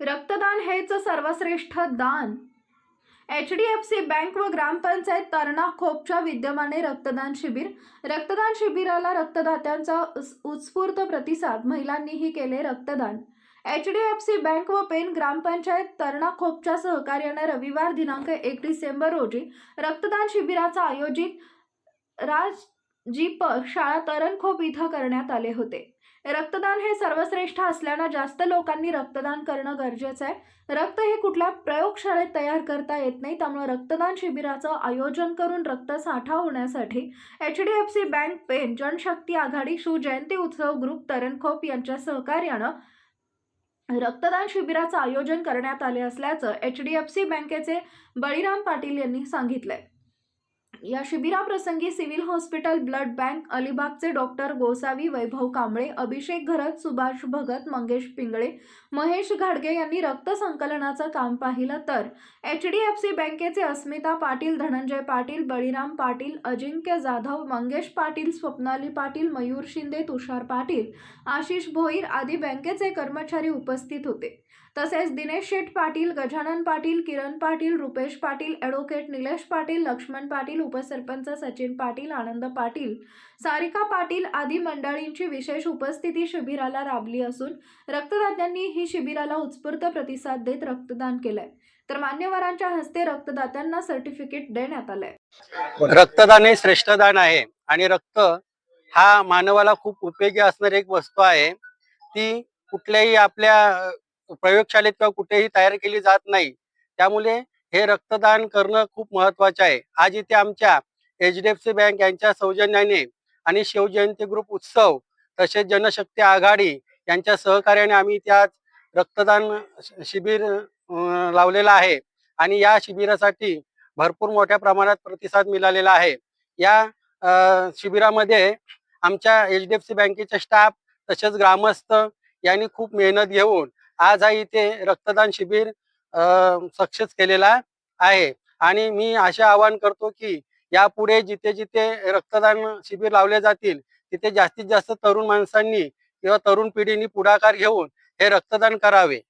रक्तदान हेच सर्वश्रेष्ठ दान. H D F C bank व ग्रामपंचायत तरणा खोपच्या विद्यमाने रक्तदान शिबिर. रक्तदान शिबिराला रक्तदात्यांचा उत्स्फूर्त प्रतिसाद. महिलांनीही केले रक्तदान. H D F C bank व पेन ग्रामपंचायत तरणा खोपच्या सहकार्याने रविवार दिनांक एक डिसेंबर रोजी रक्तदान शिबिराचं आयोजित राज राजजीप शाळा तरणखोप इथं करण्यात आले होते. रक्तदान हे सर्वश्रेष्ठ असल्यानं जास्त लोकांनी रक्तदान करणं गरजेचं आहे. रक्त हे कुठल्या प्रयोगशाळेत तयार करता येत नाही त्यामुळे रक्तदान शिबिराचं आयोजन करून रक्तसाठा होण्यासाठी H D F C bank Pen Janshakti आघाडी शिवजयंती उत्सव ग्रुप तरणखोप यांच्या सहकार्यानं रक्तदान शिबिराचं आयोजन करण्यात आले असल्याचं एच डी एफ सी बँकेचे बळीराम पाटील यांनी सांगितलंय. या शिबिराप्रसंगी सिव्हिल हॉस्पिटल ब्लड बँक अलिबागचे डॉक्टर गोसावी वैभव कांबळे अभिषेक घरत सुभाष भगत मंगेश पिंगळे महेश घाडगे यांनी रक्त संकलनाचं काम पाहिलं तर एच डी एफ सी बँकेचे अस्मिता पाटील धनंजय पाटील बळीराम पाटील अजिंक्य जाधव मंगेश पाटील स्वप्नाली पाटील मयूर शिंदे तुषार पाटील आशिष भोईर आदी बँकेचे कर्मचारी उपस्थित होते. तसेच दिनेश शेठ पाटील गजानन पाटील किरण पाटील रुपेश पाटील ॲडव्होकेट निलेश पाटील लक्ष्मण पाटील उपसरपंच सचिन पाटील आनंद पाटील सारिका पाटील आदी मंडळींची विशेष उपस्थिती शिबिराला राबली असून रक्तदात्यांनी ही शिबिराला उत्स्फूर्त प्रतिसाद देत रक्तदान केलंय. तर मान्यवरांच्या हस्ते रक्तदात्यांना सर्टिफिकेट देण्यात आलंय. रक्तदान हे श्रेष्ठ दान आहे आणि रक्त हा मानवाला खूप उपयोगी असणारी एक वस्तू आहे. ती कुठल्याही आपल्या प्रयोगशाळेत किंवा कुठेही तयार केली जात नाही. त्यामुळे हे रक्तदान करणं खूप महत्त्वाचे आहे. आज इथे आमच्या H D F C bank यांच्या सौजन्याने आणि शिवजयंती ग्रुप उत्सव तसेच जनशक्ती आघाडी यांच्या सहकार्याने आम्ही इथे आज रक्तदान शिबिर लावलेलं आहे. आणि या शिबिरासाठी भरपूर मोठ्या प्रमाणात प्रतिसाद मिळालेला आहे. या शिबिरामध्ये आमच्या एच डी एफ सी बँकेचे स्टाफ तसेच ग्रामस्थ यांनी खूप मेहनत घेऊन आज हा इथे रक्तदान शिबिर सक्सेस केलेला आहे. आणि मी असे आवाहन करतो की यापुढे जिथे जिथे रक्तदान शिबिर लावले जातील तिथे जास्तीत जास्त तरुण माणसांनी किंवा तरुण पिढीने पुढाकार घेऊन हे रक्तदान करावे.